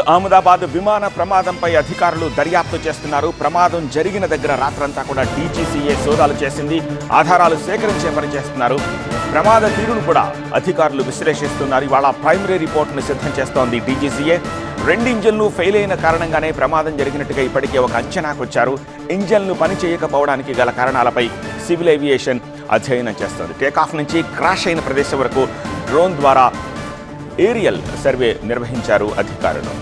అహ్మదాబాద్ విమాన ప్రమాదంపై అధికారులు దర్యాప్తు చేస్తున్నారు. ప్రమాదం జరిగిన దగ్గర రాత్రంతా కూడా డీజీసీఏ సోదాలు చేసింది. ఆధారాలు సేకరించే పని చేస్తున్నారు. ప్రమాద తీరును కూడా అధికారులు విశ్లేషిస్తున్నారు. ఇవాళ ప్రైమరీ రిపోర్ట్ను సిద్ధం చేస్తోంది డీజీసీఏ. రెండు ఇంజన్లు ఫెయిల్ అయిన కారణంగానే ప్రమాదం జరిగినట్టుగా ఇప్పటికే ఒక అంచనాకు వచ్చారు. ఇంజన్లు పనిచేయకపోవడానికి గల కారణాలపై సివిల్ ఏవియేషన్ అధ్యయనం చేస్తోంది. టేకాఫ్ నుంచి క్రాష్ అయిన ప్రదేశం వరకు డ్రోన్ ద్వారా ఏరియల్ సర్వే నిర్వహించారు అధికారులు.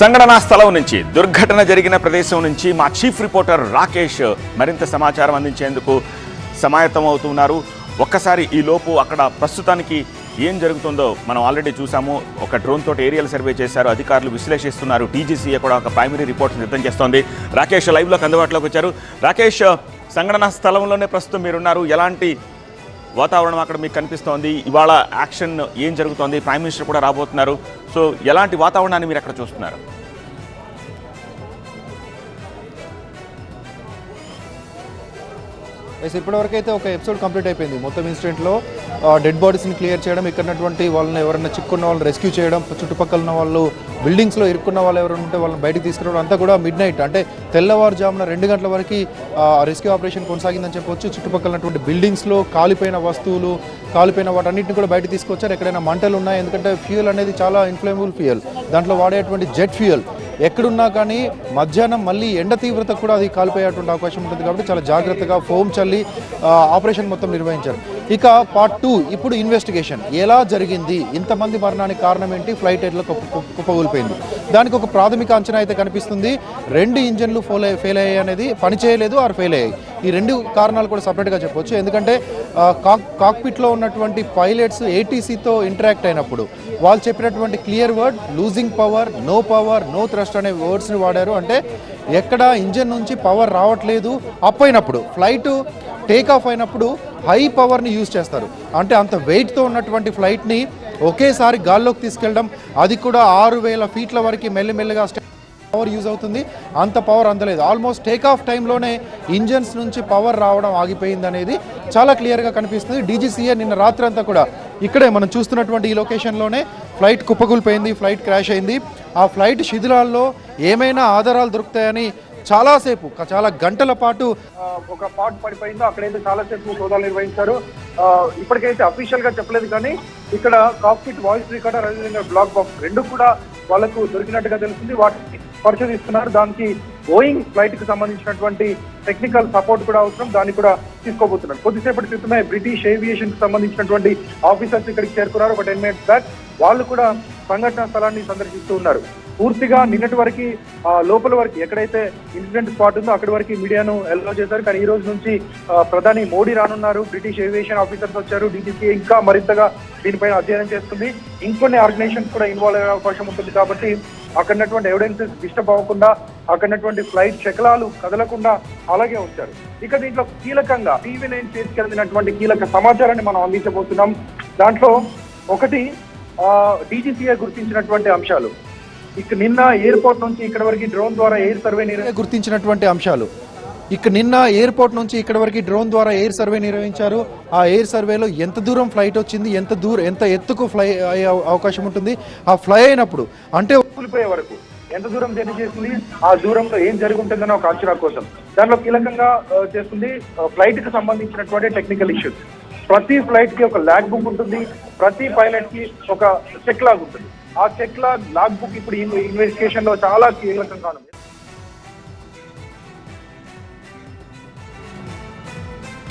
సంఘటనా స్థలం నుంచి దుర్ఘటన జరిగిన ప్రదేశం నుంచి మా చీఫ్ రిపోర్టర్ రాకేష్ మరింత సమాచారం అందించేందుకు సమాయత్తం అవుతున్నారు ఒక్కసారి ఈ లోపు అక్కడ ప్రస్తుతానికి ఏం జరుగుతుందో మనం ఆల్రెడీ చూసాము. ఒక డ్రోన్ తోటి ఏరియల్ సర్వే చేశారు. అధికారులు విశ్లేషిస్తున్నారు. టీజీసీఏ కూడా ఒక ప్రైమరీ రిపోర్ట్ సిద్ధం చేస్తోంది. రాకేష్ లైవ్లోకి అందుబాటులోకి వచ్చారు. రాకేష్ సంఘటనా స్థలంలోనే ప్రస్తుతం మీరున్నారు. ఎలాంటి వాతావరణం అక్కడ మీకు కనిపిస్తోంది? ఇవాళ యాక్షన్ ఏం జరుగుతోంది? ప్రైమ్ మినిస్టర్ కూడా రాబోతున్నారు. సో ఎలాంటి వాతావరణాన్ని మీరు అక్కడ చూస్తున్నారు? ఎస్ ఇప్పటివరకు అయితే ఒక ఎపిసోడ్ కంప్లీట్ అయిపోయింది. మొత్తం ఇన్సిడెంట్లో డెడ్ బాడీస్ని క్లియర్ చేయడం ఇక్కడ వాళ్ళని ఎవరైనా చిక్కున్న వాళ్ళని రెస్క్యూ చేయడం చుట్టుపక్కల ఉన్న వాళ్ళు బిల్డింగ్స్లో ఇరుక్కున్న వాళ్ళు ఎవరైనా ఉంటే వాళ్ళని బయటికి తీసుకురావడం అంతా కూడా మిడ్ నైట్ అంటే తెల్లవారుజామున రెండు గంటల వరకు రెస్క్యూ ఆపరేషన్ కొనసాగిందని చెప్పొచ్చు. చుట్టుపక్కలనటువంటి బిల్డింగ్స్లో కాలిపోయిన వస్తువులు కాలిపోయిన వాటన్నిటిని కూడా బయట తీసుకొచ్చారు. ఎక్కడైనా మంటలు ఉన్నాయి ఎందుకంటే ఫ్యూయల్ అనేది చాలా ఇన్ఫ్లేమబుల్ ఫ్యూయల్ దాంట్లో వాడేటువంటి జెట్ ఫ్యూయల్ ఎక్కడున్నా కానీ మధ్యాహ్నం మళ్ళీ ఎండ తీవ్రత కూడా అది కాలిపోయేటువంటి అవకాశం ఉంటుంది కాబట్టి చాలా జాగ్రత్తగా ఫోమ్ చల్లి ఆపరేషన్ మొత్తం నిర్వహించారు ఇక పార్ట్ టూ ఇప్పుడు ఇన్వెస్టిగేషన్ ఎలా జరిగింది? ఇంతమంది మరణానికి కారణం ఏంటి? ఫ్లైట్ ఎట్లా కుప్పగూలిపోయింది. దానికి ఒక ప్రాథమిక అంచనా అయితే కనిపిస్తుంది. రెండు ఇంజన్లు ఫోల్ ఫెయిల్ అయ్యాయి అనేది పని చేయలేదు ఆర్ ఫెయిల్ అయ్యాయి ఈ రెండు కారణాలు కూడా సపరేట్గా చెప్పొచ్చు. ఎందుకంటే కాక్ కాక్పిట్లో ఉన్నటువంటి పైలట్స్ ఏటీసీతో ఇంటరాక్ట్ అయినప్పుడు వాళ్ళు చెప్పినటువంటి clear word losing power no power no thrust అనే వర్డ్స్ని వాడారు. అంటే ఎక్కడ ఇంజన్ నుంచి పవర్ రావట్లేదు అప్ అయినప్పుడు ఫ్లైట్ టేక్ ఆఫ్ అయినప్పుడు హై పవర్ని యూజ్ చేస్తారు. అంటే అంత వెయిట్తో ఉన్నటువంటి ఫ్లైట్ని ఒకేసారి గాల్లోకి తీసుకెళ్ళడం అది కూడా ఆరు వేల ఫీట్ల వరకు మెల్లిమెల్లిగా పవర్ యూజ్ అవుతుంది. అంత పవర్ అందలేదు. ఆల్మోస్ట్ టేక్ ఆఫ్ టైంలోనే ఇంజన్స్ నుంచి పవర్ రావడం ఆగిపోయింది అనేది చాలా క్లియర్గా కనిపిస్తుంది. డీజీసీఏ నిన్న రాత్రి అంతా కూడా ఇక్కడే మనం చూస్తున్నటువంటి ఈ లొకేషన్లోనే ఫ్లైట్ కుప్పకూలిపోయింది ఫ్లైట్ క్రాష్ అయింది. ఆ ఫ్లైట్ శిథిలాల్లో ఏమైనా ఆధారాలు దొరుకుతాయని చాలాసేపు చాలా గంటల పాటు ఒక పార్ట్ పడిపోయిందో అక్కడైతే చాలా సేపు సోదాలు నిర్వహించారు. ఇప్పటికైతే అఫీషియల్గా చెప్పలేదు కానీ ఇక్కడ కాక్పిట్ వాయిస్ రికార్డర్ అదేవిధంగా బ్లాక్ బాక్స్ రెండు కూడా వాళ్ళకు దొరికినట్టుగా తెలిసింది వాటిని పరిశోధిస్తున్నారు దానికి బోయింగ్ ఫ్లైట్కు సంబంధించినటువంటి టెక్నికల్ సపోర్ట్ కూడా అవసరం. దాన్ని కూడా తీసుకోబోతున్నారు. కొద్దిసేపటి క్రితమే బ్రిటిష్ ఏవియేషన్కు సంబంధించినటువంటి ఆఫీసర్స్ ఇక్కడికి చేరుకున్నారు. ఒక టెన్ మినిట్స్ బ్యాక్ వాళ్ళు కూడా సంఘటన స్థలాన్ని సందర్శిస్తూ ఉన్నారు. పూర్తిగా నిన్నటి వరకు లోపల వరకు ఎక్కడైతే ఇన్సిడెంట్ స్పాట్ ఉందో అక్కడి వరకు మీడియాను ఎల్లో చేశారు. కానీ ఈ రోజు నుంచి ప్రధాని మోడీ రానున్నారు. బ్రిటిష్ ఏవియేషన్ ఆఫీసర్స్ వచ్చారు. డీజీసీ ఇంకా మరింతగా దీనిపైన అధ్యయనం చేస్తుంది. ఇంకొన్ని ఆర్గనైజేషన్స్ కూడా ఇన్వాల్వ్ అయ్యే అవకాశం ఉంటుంది కాబట్టి అక్కడ ఎవిడెన్సెస్ డిస్టర్బ్ అవ్వకుండా అక్కడ ఫ్లైట్ శకలాలు కదలకుండా అలాగే ఉంచారు ఇక దీంట్లో కీలకంగా టీవీ నైన్ చేతికి కీలక సమాచారాన్ని మనం అందించబోతున్నాం. దాంట్లో ఒకటి డీజీసీఏ గుర్తించినటువంటి అంశాలు. ఇక నిన్న ఎయిర్పోర్ట్ నుంచి ఇక్కడ వరకు డ్రోన్ ద్వారా ఎయిర్ సర్వే గుర్తించినటువంటి అంశాలు. ఇక్కడ నిన్న ఎయిర్పోర్ట్ నుంచి ఇక్కడ వరకు డ్రోన్ ద్వారా ఎయిర్ సర్వే నిర్వహించారు. ఆ ఎయిర్ సర్వేలో ఎంత దూరం ఫ్లైట్ వచ్చింది ఎంత దూరం ఎంత ఎత్తుకు ఫ్లై అయ్యే అవకాశం ఉంటుంది ఆ ఫ్లై అయినప్పుడు అంటే కూలిపోయే వరకు ఎంత దూరం జర్నీ చేస్తుంది ఆ దూరంలో ఏం జరిగి ఒక అంచనా కోసం. దాంట్లో కీలకంగా చేస్తుంది ఫ్లైట్కి సంబంధించినటువంటి టెక్నికల్ ఇష్యూస్ ప్రతి ఫ్లైట్కి ఒక లాగ్ బుక్ ఉంటుంది ప్రతి పైలట్కి ఒక చెక్ లాగ్ ఉంటుంది. ఆ చెక్ లాగ్ లాగ్ బుక్ ఇప్పుడు ఇన్వెస్టిగేషన్లో చాలా కీలకంగా ఉంది.